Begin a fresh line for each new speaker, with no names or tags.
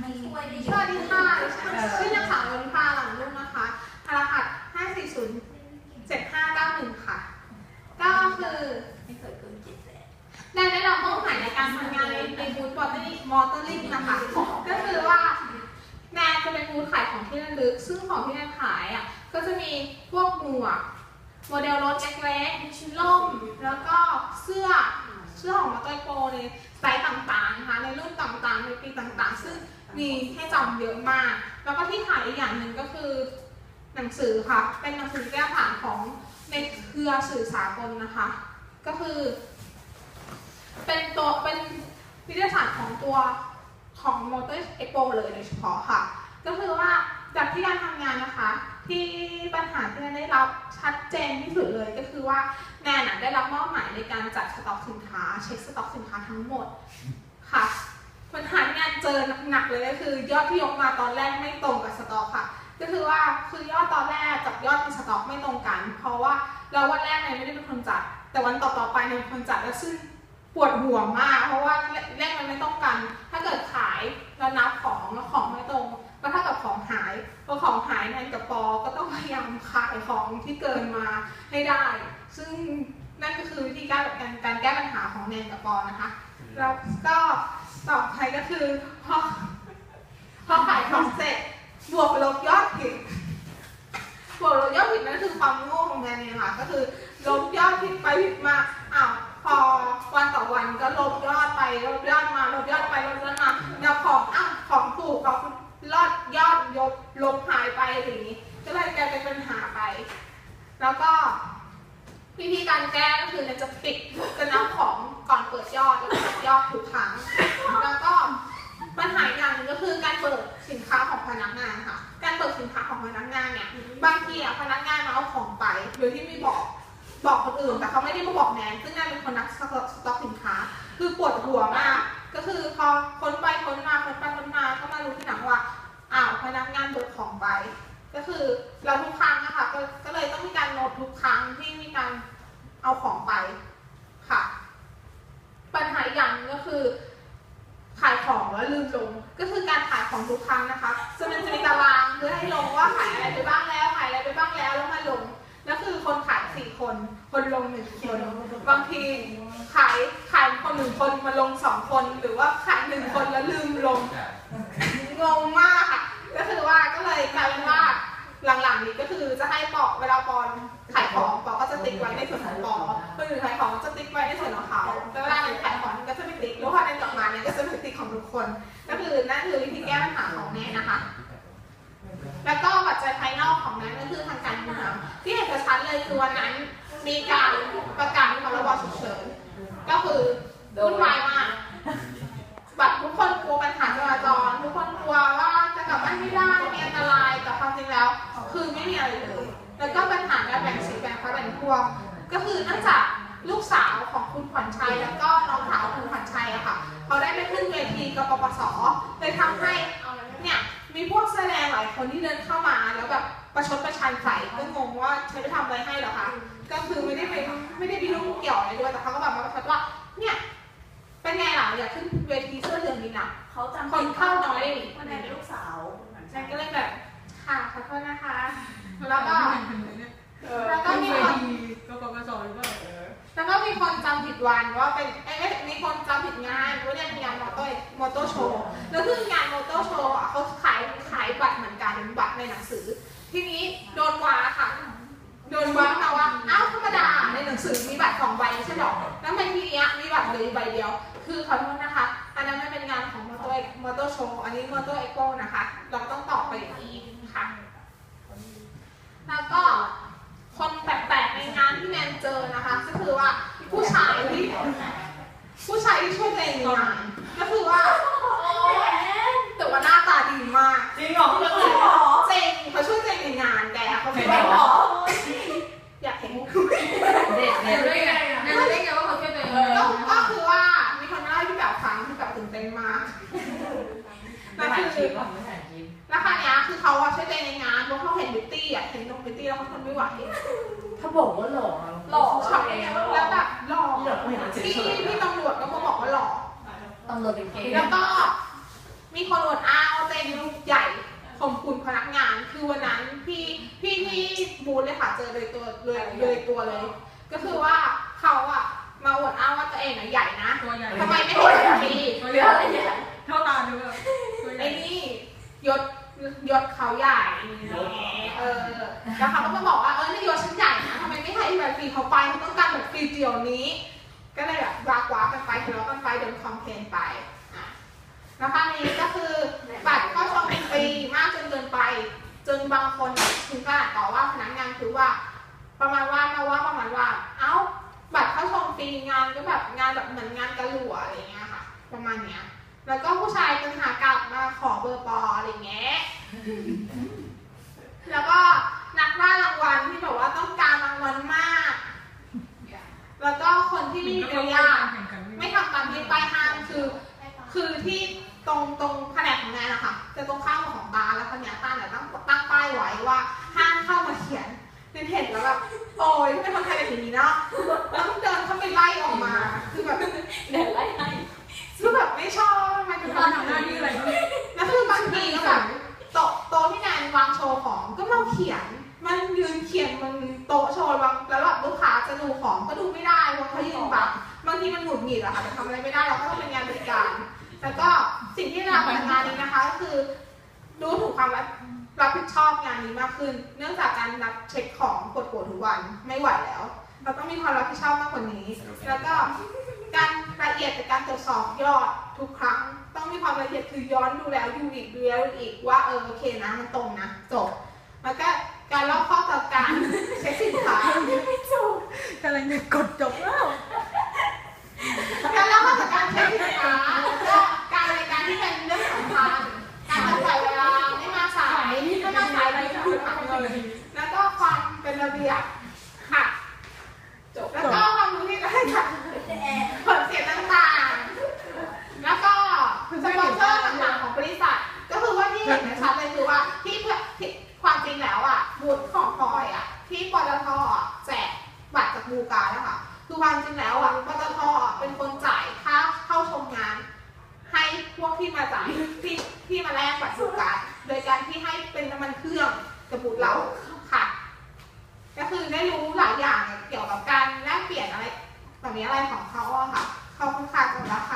ไม่ช่วยได้
สวัสดีค่ะชื่อนางสาววริภาหลังรุ่งนะคะรหัส5407591 ค่ะ ก็คือ
ไม่เคยเกินเจ็ดแสน
แนนได้รับมอบหมายในการทำงานในในบูธบอตตี้มอเตอร์ลิงนะคะ ก็คือว่าแนนจะเป็นบูธขายของที่ระลึก ซึ่งของที่แนนขายอะ ก็จะมีพวกหมวก โมเดลรถเล็กๆชิ้นล่ม แล้วก็เสื้อ เสื้อของมอเตอร์โปรในไซส์ต่างๆนะคะ ในรุ่นต่างๆ ใน ปีต่างๆ ซึ่งมีให้จำเยอะมาก แล้วก็ที่ขายอีกอย่างหนึ่งก็คือ หนังสือค่ะ เป็นหนังสือแก้ผ่านของในเครือสื่อสากลนะคะ ก็คือ เป็นตัวเป็นวิทยาศาสตร์ของตัวของมอเตอร์เอ็กโปเลยโดยเฉพาะค่ะ ก็คือว่าจากที่การทำงานนะคะ ที่ปัญหาที่แนนได้รับชัดเจนที่สุดเลยก็คือว่าแนนได้รับมอบหมายในการจัดสต็อกสินค้า เช็คสต็อกสินค้าทั้งหมดค่ะปัญหาที่แนน เจอหนักๆเลยก็คือยอดที่ยกมาตอนแรกไม่ตรงกับสต็อกค่ะ ก็คือว่าคือยอดตอนแรกกับยอดในสต็อกไม่ตรงกัน เพราะว่าเราวันแรกเนี่ยไม่ได้เป็นคนจัด แต่วันต่อๆไปเนี่ยเป็นคนจัดแล้วซึ่งปวดหัวมาก เพราะว่าเลขมันไม่ต้องกัน ถ้าเกิดขายแล้วนับของแล้วของไม่ตรง ก็เท่ากับของหายพอของหายแทนกับปอ ก็ต้องพยายามขายของที่เกินมาให้ได้ ซึ่งนั่นก็คือวิธีการการการแก้ปัญหาของแนนกับปอนะคะ แล้วก็ต่อไปก็คือพอพอขายของเสร็จ บวกลบยอดผิดบวกลบยอดผิดนั่นคือความโง่ของแนนเองค่ะ ก็คือลบยอดผิดไปผิดมาอ้าวพอวันต่อวันก็ลบยอดไปลบยอดมาลบยอดไปลบยอดมาแล้วของอ้าวของถูกของลอดยอดยบลบหายไปอะไรอย่างนี้ ก็เลยกลายเป็นปัญหาไป แล้วก็วิธีการแก้ก็คือเนี่ยจะปิดจะนับของ ทุกครั้ง แล้วก็ปัญหาอีกอย่างหนึงก็คือการเปิดสินค้าของพนักงานค่ะ การเปิดสินค้าของพนักงานเนี่ย บางทีอะพนักงานมาเอาของไปโดยที่ไม่บอกบอกคนอื่นแต่เขาไม่ได้มาบอกแนนซึ่งแนนเป็นคนนักสต็อกสต็อกสินค้า คือปวดหัวมาก ก็คือพอค้นไปค้นมาค้นไปค้นมาก็มารู้ทีหลังว่าอ้าวพนักงานเบิกของไป ก็คือเราทุกครั้งนะคะก็ก็เลยต้องมีการโน้ตทุกครั้งที่มีการเอาของไปค่ะ ปัญหาอีกอย่างหนึงก็คือ ขายของแล้วลืมลง ก็คือการ ของทุกครั้งนะคะจะมันจะมีตารางเพื่อให้ลงว่าขายอะไรไปบ้างแล้วขายอะไรไปบ้างแล้วแล้วมาลงแล้วคือคนขายสี่คน คนลงหนึ่งคน บางทีขายขายคนหนึ่งคนมาลงสองคน หรือว่าขายหนึ่งคนแล้วลืมลงงงมากค่ะ ก็คือว่าก็เลยกลายเป็นว่าหลังๆนี้ก็คือจะให้ปอกเวลาปอนขายของปอก็จะติ๊กไว้ในส่วนของปอคนอื่นขายของจะติ๊กไว้ในส่วนของเขาแต่เวลาในขายของก็จะไม่ติ๊กแล้วพอในกลับมาเนี่ยก็จะไม่ติ๊กของทุกคน คือนั่นคือวิธีแก้ปัญหาของแน่นะคะ แล้วก็ปัจจัยภายนอกของนั้นก็คือทางการเมืองที่เห็นชัดเลยคือวันนั้นมีการประกาศพรบฉุกเฉินก็คือวุ่นวายมากแบบทุกคนกลัวปัญหาจราจรทุกคนกลัวว่าจะกลับบ้านไม่ได้มีอันตรายแต่ความจริงแล้ว คือไม่มีอะไรเลยแล้วก็ปัญหาการแบ่งสีแบ่งพรรคแบ่งพวก ก็คือเนื่องจากลูกสาวของคุณขวัญชัย แล้วก็น้องสาวของคุณขวัญชัยอะค่ะเขาได้ไปขึ้นเวทีกปปสเลยทำให้เนี่ยมีพวกแสดงหลายคนที่เดินเข้ามาแล้วแบบประชดประชันใส่ก็งงว่าใช้ไปทำอะไรให้เหรอคะก็คือไม่ได้ไปไม่ได้ไปยุ่งเกี่ยวอะไรด้วยแต่เขาก็แบบมาประชดว่าเนี่ยเป็นไงล่ะอยากขึ้นเวทีเสื้อเหลืองนี่นะ
เขาจำ
คนเข้าน้อย
ว่าแนนเป็นลูกสาว
ฉันก็เลยแบบค่ะขอโทษนะคะ แล้วก็แล้วก็มีคน
ก็ปปสหรือเปล่า
แล้วก็มีคนจำผิ ดวันว่าเป็นเอ้ยไม่มีคนจำผิดงานว่าเนี่ยเป็นงานมอเตอร์มอเตอร์โชว์แล้วคืองานมอเตอร์โชว์อะเขาขายขายบัตรเหมือนกันบัตรในหนังสือ ทีนี้โดนวาค่ะ โดนวามาว่าอ้าวธรรมดาในหนังสือมีบัตรสองใบใช่หรอแล้วทำไมทีเนี้ยมีบัตรเลยใบเดียว คือขอโทษนะคะ อันนั้นไม่เป็นงานของมอเตอร์มอเตอร์โชว์อันนี้มอเตอร์เอ็กโนะคะ เราต้องตอบไปอีกค่ะแล้วก็คนแปลกๆในงานที่แนนเจอนะคะ ก็คือว่าผู้ชายที่ผู้ ชายที่ช่วยตัวเองในงานก็คือว่าแต่ว่าหน้าตาดีมาก
จริงเหรอ
จริงเจงเขาช่วยตัวเองในงานแกเขาไม่ได้บอกอยากเห็น
เด็ก
เดี๋
เด็
ยว
ก
ได้ไงนั่นได้ไงว่าเขาช่วยตัวเอง
ก็ คราวเนี้ยคือเขาอะช่วยตัวเองในงานเพราะเขาเห็นบิวตี้อะเห็นนมบิวตี้แล้วเขาทนไม่ไหว
ถ้าบอกว่าหล่อ
หล่อ
ช็อตแล้วแบบหล่อ
หล่อไม่เห็นเฉย
พี่พี่ตำรวจก็มาบอกว่าหล่อ
ตำรวจเป็นเกย์
แล้วก็ มีคนอวดอ้างข่มขืนพนักงานคือวันนั้นพี่พี่ที่บูธเลยค่ะเจอเลยตัวเลยเลยตัวเลย ก็คือว่าเขาอะมาอวดอ้างว่าตัวเองอะใหญ่นะ
ตัวใหญ่
ทำไมไม่ให้สักที
ตัว
เห
ให
ลื
ญ่
ออะไรเนี่ย
เท่าตาดูแบบตัวใหญ่
ไอ้นี่ยศ ยศเขาใหญ่เออ แล้วเขาก็มาบอกว่าเออนี่ยศฉันใหญ่นะทำไมไม่ให้แบบฟรีเขาไปเขาต้องการแบบฟรีเดียวนี้ ก็เลยแบบวากวากันไปทะเลาะกันไปโดนคอมเพลนไปอะแล้วครั้งนี้ก็คือบัตรเข้าชมฟรีมากจนเกินไป จนบางคนถึงขนาดต่อว่าพนักงานคือว่า ประมาณว่ามาว่าประมาณว่า เอ้าบัตรเข้าชมฟรีงานก็แบบงานแบบเหมือนงานกระหลัวอะไรเงี้ยค่ะ ประมาณเนี้ย แล้วก็ผู้ชายกันหากลับมาขอเบอร์ปออะไรเงี้ย แล้วก็นักล่ารางวัลที่แบบว่าต้องการรางวัลมาก แล้วก็คนที่ไม่มีมารยาทไม่ทำตามที่ป้ายห้ามคือ คือที่ตรงตรงแผนกของแนนนะคะจะตรงข้ามของตาแขียน มันยืนเขี
ย
นมั
นโต๊ะโชว์บางแล้วแบบลูกค้าจะดูของก็ดูไม่ได้เพราะเขายืนบังบางทีมันหงุดหงิดอะค่ะแต่ทำอะไรไม่ได้เราก็ต้องเป็นงานบริการ แล้วก็สิ่งที่เราทำงานนี้นะคะก็คือรู้ถึงความรับรับผิดชอบงานนี้มากขึ้น เนื่องจากการนับเช็คของกดโกรธทุกวันไม่ไหวแล้ว เราต้องมีความรับผิดชอบมากกว่านี้ แล้วก็การละเอียดในการตรวจสอบยอดทุกครั้ง ต้องมีความละเอียดคือย้อนดูแล้วดูอีกดูแล้วดูอีกว่าเออโอเคนะมันตรงนะจบ แล้วก็การรอบข้อต่อการเช็คสินค้า
กำลังจะกดจบแล้ว
การเล่ามาจากการเช็คสินค้าแล้วก็การรายการที่เป็นเรื่องสำคัญการตัดใส่เวลาไม่มาสายถ้ามาสายไปก็คือหักเงินแล้วก็ความเป็นระเบียบค่ะจบแล้วก็ความรู้ที่ได้จากผลเสียต่างๆ แล้วก็สปอนเซอร์ต่างๆของบริษัทก็คือว่าที่เห็นได้ชัดเลยคือว่าที่เพื่อที่ความจริงแล้วอะบูธของพลอยอะที่ปตทอะแจกบัตรจากบูการนะ คือความจริงแล้วอะปตทอะเป็นคนจ่ายค่าเข้าชมงาน ให้พวกที่มาจ่ายที่ที่มาแลกบัตรสุการโดยการที่ให้เป็นน้ำมันเครื่องกับบูธเราค่ะ ก็คือได้รู้หลายอย่างเกี่ยวกับการแลกเปลี่ยนอะไรแบบนี้อะไรของเขาอะค่ะ เขาค่อนข้างจะราคา